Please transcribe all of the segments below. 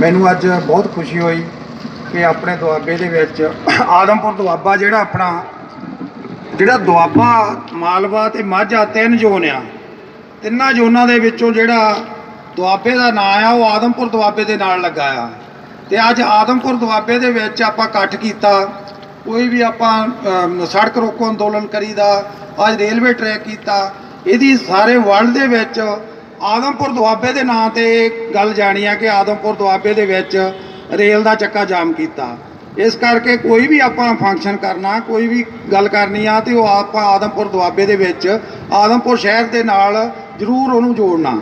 ਮੈਨੂੰ ਅੱਜ ਬਹੁਤ ਖੁਸ਼ੀ ਹੋਈ ਕਿ ਆਪਣੇ ਦੁਆਬੇ ਦੇ ਵਿੱਚ ਆਦਮਪੁਰ ਦੁਆਬਾ ਜਿਹੜਾ ਆਪਣਾ, ਜਿਹੜਾ ਦੁਆਬਾ, ਮਾਲਵਾ ਤੇ ਮਾਝਾ ਤਿੰਨ ਜ਼ੋਨ ਆ। ਤਿੰਨਾਂ ਜ਼ੋਨਾਂ ਦੇ ਵਿੱਚੋਂ ਜਿਹੜਾ ਦੁਆਬੇ ਦਾ ਨਾਂ ਆ, ਉਹ ਆਦਮਪੁਰ ਦੁਆਬੇ ਦੇ ਨਾਲ ਲੱਗਾ ਆ। ਤੇ ਅੱਜ ਆਦਮਪੁਰ ਦੁਆਬੇ ਦੇ ਵਿੱਚ ਆਪਾਂ ਇਕੱਠ ਕੀਤਾ। ਕੋਈ ਵੀ ਆਪਾਂ ਸੜਕ ਰੋਕੋ ਅੰਦੋਲਨ ਕਰੀਦਾ, ਅੱਜ ਰੇਲਵੇ ਟਰੈਕ ਕੀਤਾ। ਇਹਦੀ ਸਾਰੇ ਵਰਲਡ ਦੇ ਵਿੱਚ ਆਦਮਪੁਰ ਦੁਆਬੇ ਦੇ ਨਾਂ ਤੇ ਗੱਲ ਜਾਣੀ ਆ ਕਿ ਆਦਮਪੁਰ ਦੁਆਬੇ ਦੇ ਵਿੱਚ ਰੇਲ ਦਾ ਚੱਕਾ ਜਾਮ ਕੀਤਾ। ਇਸ ਕਰਕੇ ਕੋਈ ਵੀ ਆਪਾਂ ਫੰਕਸ਼ਨ ਕਰਨਾ, ਕੋਈ ਵੀ ਗੱਲ ਕਰਨੀ ਆ ਤੇ ਉਹ ਆਪਾਂ ਆਦਮਪੁਰ ਦੁਆਬੇ ਦੇ ਵਿੱਚ ਆਦਮਪੁਰ ਸ਼ਹਿਰ ਦੇ ਨਾਲ ਜ਼ਰੂਰ ਉਹਨੂੰ ਜੋੜਨਾ।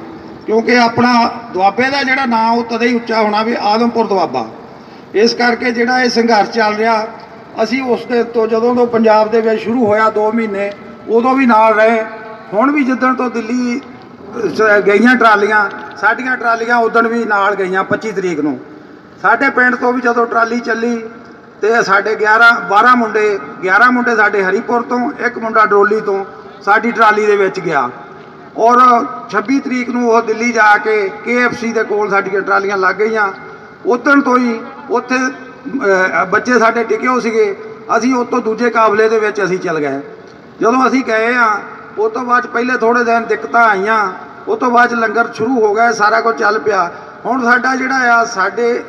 ਕਿਉਂਕਿ ਆਪਣਾ ਦੁਆਬੇ ਦਾ ਜਿਹੜਾ ਨਾਂ ਉਹ ਤਦੇ ਹੀ ਉੱਚਾ ਹੋਣਾ ਵੀ ਆਦਮਪੁਰ ਦੁਆਬਾ। ਇਸ ਕਰਕੇ ਜਿਹੜਾ ਇਹ ਸੰਘਰਸ਼ ਚੱਲ ਰਿਹਾ, ਅਸੀਂ ਉਸ ਦੇ ਤੋਂ ਜਦੋਂ ਤੋਂ ਪੰਜਾਬ ਦੇ ਵਿੱਚ ਸ਼ੁਰੂ ਹੋਇਆ 2 ਮਹੀਨੇ, ਉਦੋਂ ਵੀ ਨਾਲ ਰਹੇ। ਹੁਣ ਵੀ ਜਿੱਦਣ ਤੋਂ ਦਿੱਲੀ ਸ- ਗਈਆਂ ਟਰਾਲੀਆਂ ਸਾਡੀਆਂ ਟਰਾਲੀਆਂ ਉਦੋਂ ਵੀ ਨਾਲ ਗਈਆਂ 25 ਤਰੀਕ ਨੂੰ। ਸਾਡੇ ਪਿੰਡ ਤੋਂ ਵੀ ਜਦੋਂ ਟਰਾਲੀ ਚੱਲੀ ਤੇ ਸਾਡੇ 11 12 ਮੁੰਡੇ 11 ਮੁੰਡੇ ਸਾਡੇ ਹਰੀਪੁਰ ਤੋਂ ਇੱਕ ਮੁੰਡਾ ਡੋਲੀ ਤੋਂ ਸਾਡੀ ਟਰਾਲੀ ਦੇ ਵਿੱਚ ਗਿਆ। ਔਰ 26 ਤਰੀਕ ਨੂੰ ਉਹ ਦਿੱਲੀ ਜਾ ਕੇ KFC ਦੇ ਕੋਲ ਸਾਡੀਆਂ ਟਰਾਲੀਆਂ ਲੱਗ ਗਈਆਂ। ਉਦੋਂ ਤੋਂ ਹੀ ਉੱਥੇ ਅਹ, ਬੱਚੇ ਸਾਡੇ ਟਿਕੇ ਹੋ ਸੀਗੇ। ਅਸੀਂ ਉਸ ਤੋਂ ਦੂਜੇ ਕਾਬਲੇ ਦੇ ਵਿੱਚ ਅਸੀਂ ਚੱਲ ਗਏ। ਜਦੋਂ ਅਸੀਂ ਗਏ ਆ ਉਹ ਤੋਂ ਬਾਅਦ ਪਹਿਲੇ ਥੋੜੇ ਦਿਨ ਦਿੱਕਤਾਂ ਆਈਆਂ, ਉਹ ਤੋਂ ਬਾਅਦ 'ਚ ਲੰਗਰ ਸ਼ੁਰੂ ਹੋ ਗਿਆ, ਸਾਰਾ ਕੁਝ ਚੱਲ ਪਿਆ। ਹੁਣ ਸਾਡਾ ਜਿਹੜਾ ਆ, ਸਾਡੇ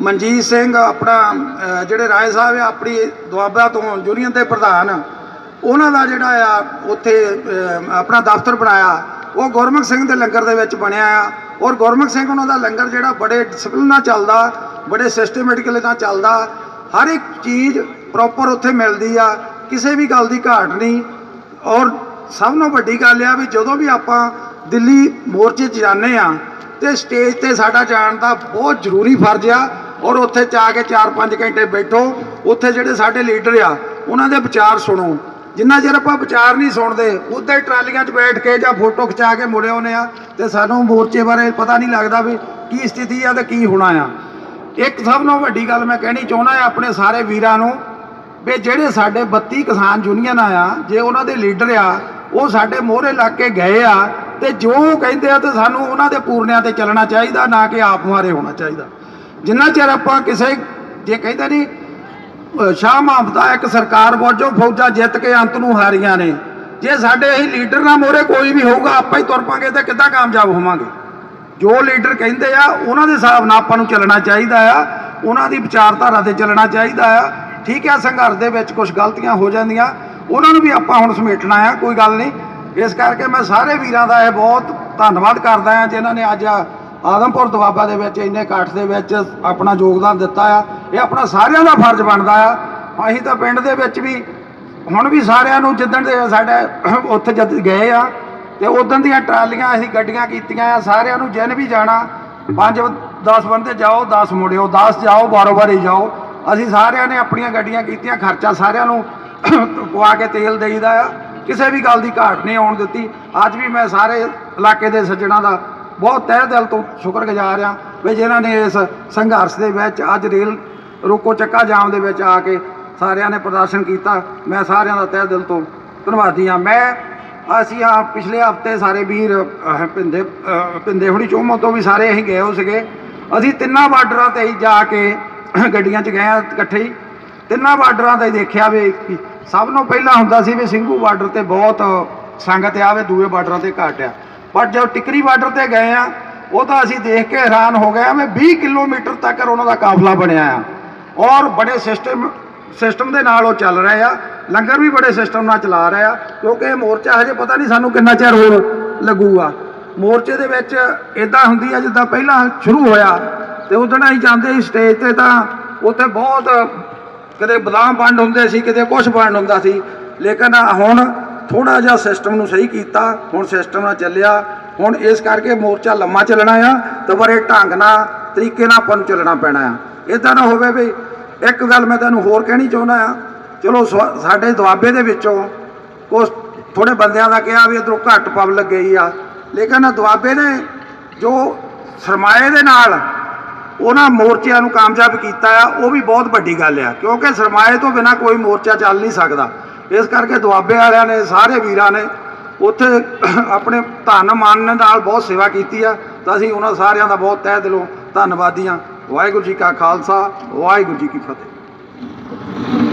ਮਨਜੀਤ ਸਿੰਘ ਆਪਣਾ ਜਿਹੜੇ ਰਾਏ ਸਾਹਿਬ ਆ, ਆਪਣੀ ਦੁਆਬਾ ਤੋਂ ਯੂਨੀਅਨ ਦੇ ਪ੍ਰਧਾਨ, ਉਹਨਾਂ ਦਾ ਜਿਹੜਾ ਆ, ਉੱਥੇ ਆਪਣਾ ਦਫ਼ਤਰ ਬਣਾਇਆ। ਉਹ ਗੁਰਮੁਖ ਸਿੰਘ ਦੇ ਲੰਗਰ ਦੇ ਵਿੱਚ ਬਣਿਆ ਆ। ਔਰ ਗੁਰਮੁਖ ਸਿੰਘ ਉਹਨਾਂ ਦਾ ਲੰਗਰ ਜਿਹੜਾ ਬੜੇ ਡਿਸਪਲਿਨ ਨਾਲ ਚੱਲਦਾ, ਬੜੇ ਸਿਸਟਮੈਟਿਕਲੀ ਨਾਲ ਚੱਲਦਾ। ਹਰ ਇੱਕ ਚੀਜ਼ ਪ੍ਰੋਪਰ ਉੱਥੇ ਮਿਲਦੀ ਆ, ਕਿਸੇ ਵੀ ਗੱਲ ਦੀ ਘਾਟ ਨਹੀਂ। ਔਰ ਸਭ ਤੋਂ ਵੱਡੀ ਗੱਲ ਆ ਵੀ ਜਦੋਂ ਵੀ ਆਪਾਂ ਦਿੱਲੀ ਮੋਰਚੇ 'ਚ ਜਾਂਦੇ ਆ ਤੇ ਸਟੇਜ ਤੇ ਸਾਡਾ ਜਾਣ ਦਾ ਬਹੁਤ ਜ਼ਰੂਰੀ ਫਰਜ਼ ਆ ਔਰ ਉੱਥੇ ਜਾ ਕੇ 4-5 ਘੰਟੇ ਬੈਠੋ, ਉੱਥੇ ਜਿਹੜੇ ਸਾਡੇ ਲੀਡਰ ਆ, ਉਹਨਾਂ ਦੇ ਵਿਚਾਰ ਸੁਣੋ। ਜਿੰਨਾ ਚਿਰ ਆਪਾਂ ਵਿਚਾਰ ਨਹੀਂ ਸੁਣਦੇ ਉੱਥੇ ਟਰਾਲੀਆਂ 'ਚ ਬੈਠ ਕੇ ਜਾਂ ਫੋਟੋ ਖਿਚਾ ਕੇ ਮੁੜੇ ਆਉਂਦੇ ਆ ਤੇ ਸਾਨੂੰ ਮੋਰਚੇ ਬਾਰੇ ਪਤਾ ਨਹੀਂ ਲੱਗਦਾ ਵੀ ਕੀ ਸਥਿਤੀ ਆ ਤੇ ਕੀ ਹੋਣਾ ਆ। ਇੱਕ ਸਭ ਤੋਂ ਵੱਡੀ ਗੱਲ ਮੈਂ ਕਹਿਣੀ ਚਾਹੁੰਦਾ ਆ ਆਪਣੇ ਸਾਰੇ ਵੀਰਾਂ ਨੂੰ ਵੀ ਜਿਹੜੇ ਸਾਡੇ 32 ਕਿਸਾਨ ਯੂਨੀਅਨ ਆ ਜੇ ਉਹਨਾਂ ਦੇ ਲੀਡਰ ਆ, ਉਹ ਸਾਡੇ ਮੋਹਰੇ ਲੱਗ ਕੇ ਗਏ ਆ ਤੇ ਜੋ ਕਹਿੰਦੇ ਆ ਤੇ ਸਾਨੂੰ ਉਹਨਾਂ ਦੇ ਪੂਰਨਿਆਂ ਤੇ ਚੱਲਣਾ ਚਾਹੀਦਾ, ਨਾ ਕਿ ਆਪ ਮਾਰੇ ਹੋਣਾ ਚਾਹੀਦਾ। ਜਿੰਨਾ ਚਿਰ ਆਪਾਂ ਕਿਸੇ, ਜੇ ਕਹਿੰਦੇ ਨਹੀਂ ਸ਼ਾਹ ਮੁਹੰਮਦ ਇੱਕ ਸਰਕਾਰ ਵਜੋਂ ਫੌਜਾਂ ਜਿੱਤ ਕੇ ਅੰਤ ਨੂੰ ਹਾਰੀਆਂ ਨੇ, ਜੇ ਸਾਡੇ ਅਸੀਂ ਲੀਡਰ ਨਾ ਮੋਰੇ ਕੋਈ ਵੀ ਹੋਊਗਾ, ਆਪਾਂ ਹੀ ਤੁਰ ਪਾਂਗੇ ਤੇ ਕਿੱਦਾਂ ਕਾਮਯਾਬ ਹੋਵਾਂਗੇ? ਜੋ ਲੀਡਰ ਕਹਿੰਦੇ ਆ, ਉਹਨਾਂ ਦੇ ਹਿਸਾਬ ਨਾਲ ਆਪਾਂ ਨੂੰ ਚੱਲਣਾ ਚਾਹੀਦਾ ਆ, ਉਹਨਾਂ ਦੀ ਵਿਚਾਰਧਾਰਾ ਤੇ ਚੱਲਣਾ ਚਾਹੀਦਾ ਆ ਠੀਕ ਹੈ ਸੰਘਰਸ਼ ਦੇ ਵਿੱਚ ਕੁਝ ਗਲਤੀਆਂ ਹੋ ਜਾਂਦੀਆਂ, ਉਹਨਾਂ ਨੂੰ ਵੀ ਆਪਾਂ ਹੁਣ ਸਮੇਟਣਾ ਆ, ਕੋਈ ਗੱਲ ਨਹੀਂ। ਇਸ ਕਰਕੇ ਮੈਂ ਸਾਰੇ ਵੀਰਾਂ ਦਾ ਇਹ ਬਹੁਤ ਧੰਨਵਾਦ ਕਰਦਾ ਹਾਂ ਜਿਨ੍ਹਾਂ ਨੇ ਅੱਜ ਆਦਮਪੁਰ ਦੁਆਬਾ ਦੇ ਵਿੱਚ, ਇੰਨੇ ਇਕੱਠ ਦੇ ਵਿੱਚ ਆਪਣਾ ਯੋਗਦਾਨ ਦਿੱਤਾ ਆ। ਇਹ ਆਪਣਾ ਸਾਰਿਆਂ ਦਾ ਫਰਜ਼ ਬਣਦਾ ਆ। ਅਸੀਂ ਤਾਂ ਪਿੰਡ ਦੇ ਵਿੱਚ ਵੀ, ਹੁਣ ਵੀ ਸਾਰਿਆਂ ਨੂੰ ਜਿੱਦਣ ਦੇ ਸਾਡੇ ਉੱਥੇ ਜਦ ਗਏ ਆ, ਤੇ ਉਦੋਂ ਦੀਆਂ ਟਰਾਲੀਆਂ ਅਸੀਂ ਗੱਡੀਆਂ ਕੀਤੀਆਂ ਆ, ਸਾਰਿਆਂ ਨੂੰ ਜਿੰਨ ਵੀ ਜਾਣਾ, ਪੰਜ 10 ਬੰਦੇ ਜਾਓ 10 ਮੁੜਿਓ 10 ਜਾਓ, ਬਾਰੋ ਬਾਰੀ ਜਾਓ। ਅਸੀਂ ਸਾਰਿਆਂ ਨੇ ਆਪਣੀਆਂ ਗੱਡੀਆਂ ਕੀਤੀਆਂ ਖਰਚਾ ਸਾਰਿਆਂ ਨੂੰ ਪਵਾ ਕੇ ਤੇਲ ਦੇਈਦਾ ਆ। ਕਿਸੇ ਵੀ ਗੱਲ ਦੀ ਘਾਟ ਨਹੀਂ ਆਉਣ ਦਿੱਤੀ। ਅੱਜ ਵੀ ਮੈਂ ਸਾਰੇ ਇਲਾਕੇ ਦੇ ਸੱਜਣਾ ਦਾ ਬਹੁਤ ਤਹਿ ਦਿਲ ਤੋਂ ਸ਼ੁਕਰਗੁਜ਼ਾਰ ਆ ਵੀ ਜਿਨ੍ਹਾਂ ਨੇ ਇਸ ਸੰਘਰਸ਼ ਦੇ ਵਿੱਚ ਅੱਜ ਰੇਲ ਰੋਕੋ ਚੱਕਾ ਜਾਮ ਦੇ ਵਿੱਚ ਆ ਕੇ ਸਾਰਿਆਂ ਨੇ ਪ੍ਰਦਰਸ਼ਨ ਕੀਤਾ। ਮੈਂ ਸਾਰਿਆਂ ਦਾ ਤਹਿ ਦਿਲ ਤੋਂ ਧੰਨਵਾਦੀ ਆ ਮੈਂ ਅਸੀਂ ਆ ਪਿਛਲੇ ਹਫ਼ਤੇ ਸਾਰੇ ਵੀਰ ਅਹ, ਪਿੰਦੇ ਅਹ, ਪਿੰਦੇ ਹੁਣੀ ਚੋਮੋ ਤੋਂ ਵੀ ਸਾਰੇ ਅਸੀਂ ਗਏ ਹੋ ਸੀਗੇ। ਅਸੀਂ ਤਿੰਨਾਂ ਬਾਰਡਰਾਂ ਤੇ ਹੀ ਜਾ ਕੇ ਗੱਡੀਆਂ 'ਚ ਗਏ ਆ ਇਕੱਠੇ ਹੀ। ਤਿੰਨਾਂ ਬਾਰਡਰਾਂ ਤੇ ਹੀ ਦੇਖਿਆ ਵੀ ਸਭ ਨੂੰ ਪਹਿਲਾਂ ਹੁੰਦਾ ਸੀ ਵੀ ਸਿੰਘੂ ਬਾਰਡਰ ਤੇ ਬਹੁਤ ਸੰਗਤ ਆਵੇ ਦੂਏ ਬਾਰਡਰਾਂ ਤੇ ਘੱਟ ਆ। ਪਰ ਜਦੋਂ ਟਿਕਰੀ ਬਾਰਡਰ ਤੇ ਗਏ ਆ ਉਹ ਤਾਂ ਅਸੀਂ ਦੇਖ ਕੇ ਹੈਰਾਨ ਹੋ ਗਏ ਆ ਮੈਂ 20 ਕਿਲੋਮੀਟਰ ਤੱਕ ਉਹਨਾਂ ਦਾ ਕਾਫਲਾ ਬਣਿਆ ਆ। ਔਰ ਬੜੇ ਸਿਸਟਮ ਸਿਸਟਮ ਦੇ ਨਾਲ ਉਹ ਚੱਲ ਰਹੇ ਆ। ਲੰਗਰ ਵੀ ਬੜੇ ਸਿਸਟਮ ਨਾਲ ਚਲਾ ਰਹੇ ਆ, ਕਿਉਂਕਿ ਇਹ ਮੋਰਚਾ ਹਜੇ ਪਤਾ ਨਹੀਂ ਸਾਨੂੰ ਕਿੰਨਾ ਚਿਰ ਹੋਰ ਲੱਗੂਗਾ। ਮੋਰਚੇ ਦੇ ਵਿੱਚ ਇਦਾਂ ਹੁੰਦੀ ਆ ਜਿੱਦਾਂ ਪਹਿਲਾਂ ਸ਼ੁਰੂ ਹੋਇਆ। ਤੇ ਉਦੋਂ ਅਸੀਂ ਜਾਂਦੇ ਸੀ ਸਟੇਜ ਤੇ ਤਾਂ ਉੱਥੇ ਬਹੁਤ ਕਦੇ ਬਦਾਮ ਵੰਡ ਹੁੰਦੇ ਸੀ, ਕਿਤੇ ਕੁਝ ਵੰਡ ਹੁੰਦਾ ਸੀ। ਲੇਕਿਨ ਹੁਣ ਥੋੜਾ ਜਿਹਾ ਸਿਸਟਮ ਨੂੰ ਸਹੀ ਕੀਤਾ, ਹੁਣ ਸਿਸਟਮ ਨਾਲ ਚੱਲਿਆ। ਹੁਣ ਇਸ ਕਰਕੇ ਮੋਰਚਾ ਲੰਮਾ ਚੱਲਣਾ ਆ ਤੇ ਬੜੇ ਢੰਗ ਨਾਲ, ਤਰੀਕੇ ਨਾਲ ਆਪਾਂ ਨੂੰ ਚੱਲਣਾ ਪੈਣਾ ਆ। ਇਦਾਂ ਨਾ ਹੋਵੇ ਵੀ ਇੱਕ ਗੱਲ ਮੈਂ ਤੁਹਾਨੂੰ ਹੋਰ ਕਹਿਣੀ ਚਾਹੁੰਦਾ ਆ। ਚਲੋ ਸਵਾ- ਸਾਡੇ ਦੁਆਬੇ ਦੇ ਵਿੱਚੋਂ ਕੁਛ ਥੋੜੇ ਬੰਦਿਆਂ ਦਾ ਕਿਹਾ ਵੀ ਇਧਰੋਂ ਘੱਟ ਪਬਲਿਕ ਗਈ ਆ। ਲੇਕਿਨ ਦੁਆਬੇ ਨੇ ਜੋ ਸਰਮਾਏ ਦੇ ਨਾਲ ਉਹਨਾਂ ਮੋਰਚਿਆਂ ਨੂੰ ਕਾਮਯਾਬ ਕੀਤਾ ਆ, ਉਹ ਵੀ ਬਹੁਤ ਵੱਡੀ ਗੱਲ ਆ, ਕਿਉਂਕਿ ਸਰਮਾਏ ਤੋਂ ਬਿਨਾ ਕੋਈ ਮੋਰਚਾ ਚੱਲ ਨਹੀਂ ਸਕਦਾ। ਇਸ ਕਰਕੇ ਦੁਆਬੇ ਵਾਲਿਆਂ ਨੇ, ਸਾਰੇ ਵੀਰਾਂ ਨੇ ਉੱਥੇ ਆਪਣੇ ਧਨ ਮਨ ਨਾਲ ਬਹੁਤ ਸੇਵਾ ਕੀਤੀ ਆ। ਤਾਂ ਅਸੀਂ ਉਹਨਾਂ ਸਾਰਿਆਂ ਦਾ ਬਹੁਤ ਤਹਿ ਦਿਲੋਂ ਧੰਨਵਾਦੀ ਆ ਵਾਹਿਗੁਰੂ ਜੀ ਕਾ ਖਾਲਸਾ, ਵਾਹਿਗੁਰੂ ਜੀ ਕੀ ਫਤਿਹ।